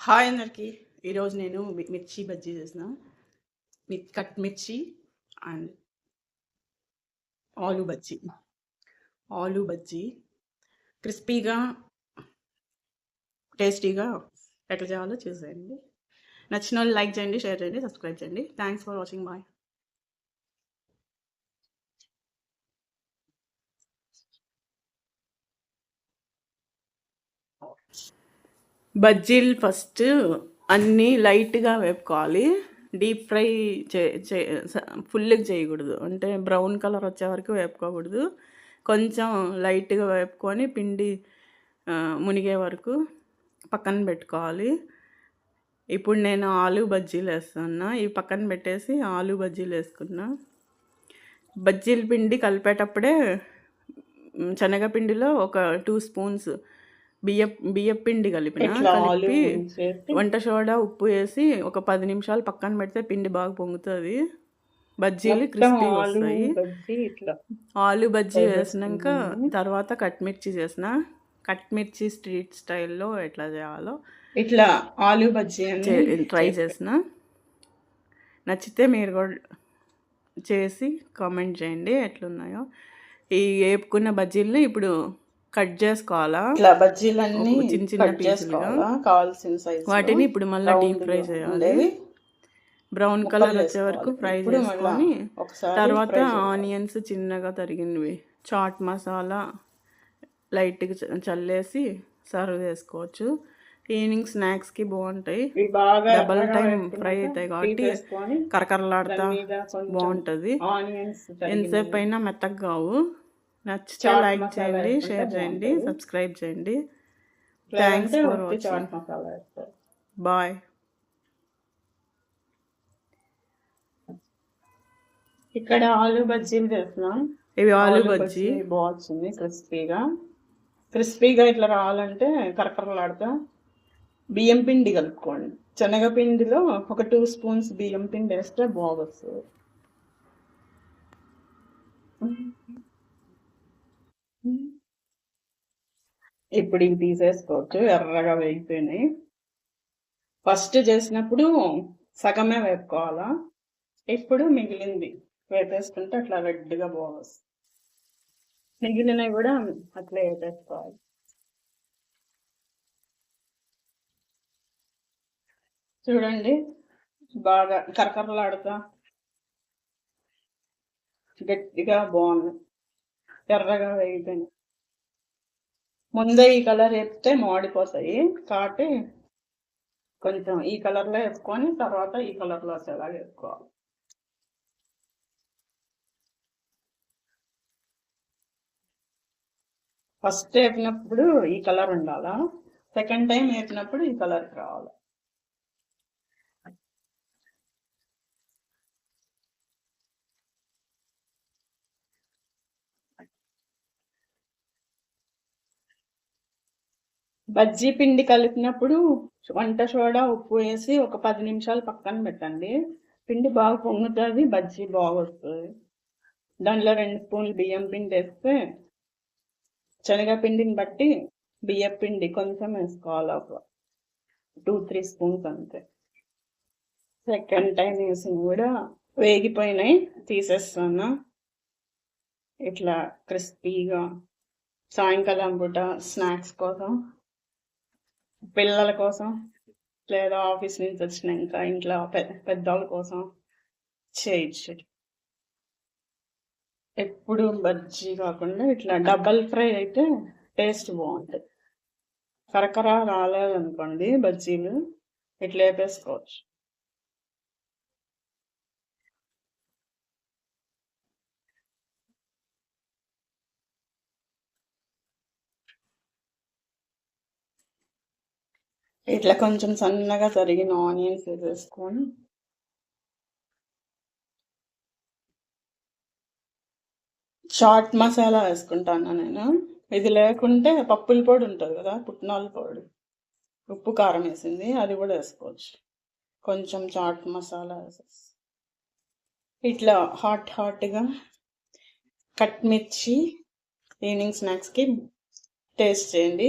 Hi అందరికి. ఈరోజు నేను మిర్చి బజ్జీ చేసిన. మి- కట్ మిర్చి అండ్ ఆలు బజ్జీ. ఆలు బజ్జీ క్రిస్పీగా టేస్టీగా ఎట్లా చేయాలో చూసేయండి. నచ్చిన వాళ్ళు లైక్ చేయండి షేర్ చేయండి సబ్స్క్రైబ్ చేయండి. థ్యాంక్స్ ఫర్ వాచింగ్ బాయ్ బజ్జీలు ఫస్ట్ అన్నీ లైట్గా వేపుకోవాలి. డీప్ ఫ్రై చే చే ఫుల్గా చేయకూడదు. అంటే బ్రౌన్ కలర్ వచ్చే వరకు వేపుకోకూడదు. కొంచెం లైట్గా వేపుకొని పిండి మునిగే వరకు పక్కన పెట్టుకోవాలి. ఇప్పుడు నేను ఆలు బజ్జీలు వేస్తున్నా. ఇవి పక్కన పెట్టేసి ఆలు బజ్జీలు వేసుకున్నా. బజ్జీల పిండి కలిపేటప్పుడే శనగపిండిలో ఒక టూ స్పూన్స్ బియ్య బియ్యం పిండి కలిపిన కలిపి వంట సోడా ఉప్పు వేసి ఒక పది నిమిషాలు పక్కన పెడితే పిండి బాగా పొంగుతుంది. బజ్జీలు ఆలు వస్తాయి. ఆలు బజ్జీ వేసినాక. తర్వాత కట్ మిర్చి చేసిన. కట్ మిర్చి స్ట్రీట్ స్టైల్లో ఎట్లా చేయాలో ఇట్లా ఆలు బజ్జీ ట్రై చేసిన. నచ్చితే మీరు కూడా చేసి కామెంట్ చేయండి ఎట్లున్నాయో. ఈ వేపుకున్న బజ్జీల్ని ఇప్పుడు కట్ చేసుకోవాలా? ఇట్లా బజ్జీలన్నీ చిన్న చిన్న పీసులుగా. కావాల్సిన సైజ్ వాటిని ఇప్పుడు మళ్ళీ డీప్ ఫ్రై చేయాలి. బ్రౌన్ కలర్ వచ్చే వరకు. ఫ్రై చేసుకొని తర్వాత. ఆనియన్స్ చిన్నగా తరిగినవి. చాట్ మసాలా లైట్గా చల్లేసి సర్వ్ చేసుకోవచ్చు. ఈవినింగ్ స్నాక్స్కి బాగుంటాయి. డబల్ టైం ఫ్రై అవుతాయి కాబట్టి కరకరలాడుతా బాగుంటుంది. ఎంతసేపు అయినా మెత్తగా కావు. నచ్చితే లైక్ చేయండి షేర్ చేయండి. సబ్స్క్రైబ్ చేయండి. థ్యాంక్స్ ఫర్ వాచింగ్ బాయ్ ఇక్కడ ఆలు బజ్జీలు చేస్తున్నాం ఇవి ఆలు బజ్జీ. బాగా వచ్చింది క్రిస్పీగా. క్రిస్పీగా ఇట్లా రావాలంటే కరకరలాడుతా. బియ్యం పిండి కలుపుకోండి. శనగపిండిలో ఒక టూ స్పూన్స్ బియ్యం పిండి వేస్తే బాగా వస్తుంది ఇప్పుడు ఇవి తీసేసుకోవచ్చు ఎర్రగా వేగిపోయినాయి. ఫస్ట్ చేసినప్పుడు సగమే వేపుకోవాలా? ఇప్పుడు మిగిలింది వేపేసుకుంటే అట్లా రెడ్గా పోవచ్చు మిగిలినవి కూడా అట్లే వేపేసుకోవాలి. చూడండి బాగా కరకరలాడుతా. గట్టిగా బాగుంది. ఎర్రగా వేయిపోయింది ముందే ఈ కలర్ వేపితే మాడిపోతాయి. కాబట్టి కొంచెం ఈ కలర్లో వేసుకొని తర్వాత ఈ కలర్లో వచ్చేలాగా వేసుకోవాలి ఫస్ట్ వేపినప్పుడు ఈ కలర్ ఉండాలా? సెకండ్ టైం వేపినప్పుడు ఈ కలర్ రావాలి? బజ్జీ పిండి కలిపినప్పుడు వంట సోడా ఉప్పు వేసి ఒక పది నిమిషాలు పక్కన పెట్టండి. పిండి బాగా పొంగుతుంది బజ్జీ బాగా వస్తుంది దాంట్లో రెండు స్పూన్లు బియ్యం పిండి వేస్తే శనగపిండిని బట్టి బియ్యం పిండి కొంచెం వేసుకోవాలి ఒక టూ త్రీ స్పూన్స్ అంతే. సెకండ్ టైం వేసిన కూడా వేగిపోయినాయి తీసేస్తాను. ఇట్లా క్రిస్పీగా సాయంకాలం పూట స్నాక్స్ కోసం పిల్లల కోసం లేదా ఆఫీస్ నుంచి వచ్చినాక ఇంట్లో పె- పెద్దవాళ్ళ కోసం చేయొచ్చు. ఎప్పుడు బజ్జీ కాకుండా ఇట్లా డబల్ ఫ్రై అయితే టేస్ట్ బాగుంటుంది. కరకర రాలేదనుకోండి బజ్జీలు ఇట్లా వేపేసుకోవచ్చు. ఇట్లా కొంచెం సన్నగా తరిగిన ఆనియన్స్ వేసేసుకొని చాట్ మసాలా వేసుకుంటాను నేను. ఇది లేకుంటే పప్పుల పొడి ఉంటుంది కదా పుట్నాల పొడి. ఉప్పు కారం వేసింది అది కూడా వేసుకోవచ్చు. కొంచెం చాట్ మసాలా వేసేసి. ఇట్లా హాట్ హాట్గా కట్ మిర్చి ఈవినింగ్ స్నాక్స్కి టేస్ట్ చేయండి.